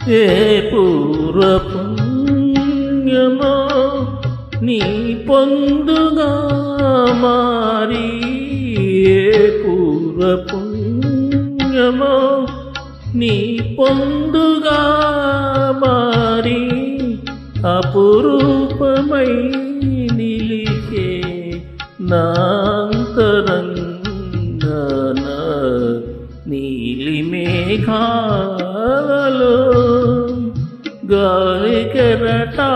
ఏ పూర్వపుణ్యమో నీ పొందుగా మారి ఏ పూర్వపుణ్యమో నీ పొందుగా మారి అపురూపమై నిలిచే నాంతరంగన నీలి మేఘాలలో గాలి కెరటాలలో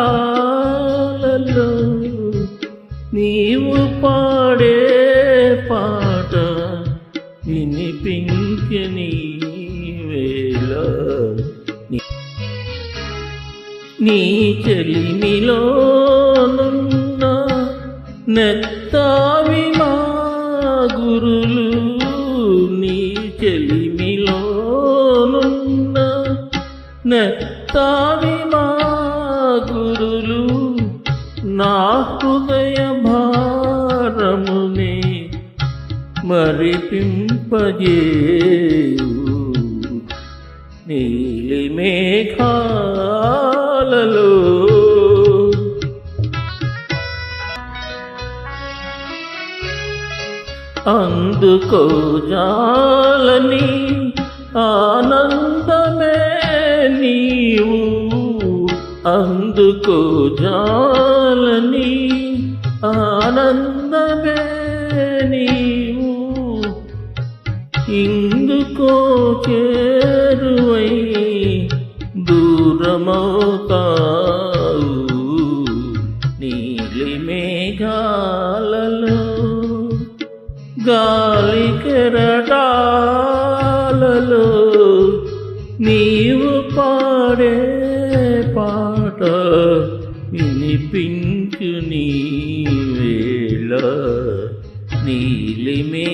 నీవు పాడే పాట వినిపించని వేళ. నీ- నీ చెలిమిలోనున్న నెత్తావి మా గురులు నీ చెలిమి నెత్తావి మా గురులు నా హృదయ భారమునే మరిపింపజేయు నీలి మేఘాలలో అందుకో జాలని ఆనంద అందుకో జాలని ఆనందమే నీవు. ఇందుకో చేరువై దూరమవుతావు నీలి మేఘాలలో. గాలి కెరటాలలో నీవు పాడే వినిపించు నీ వేళ నీలిమే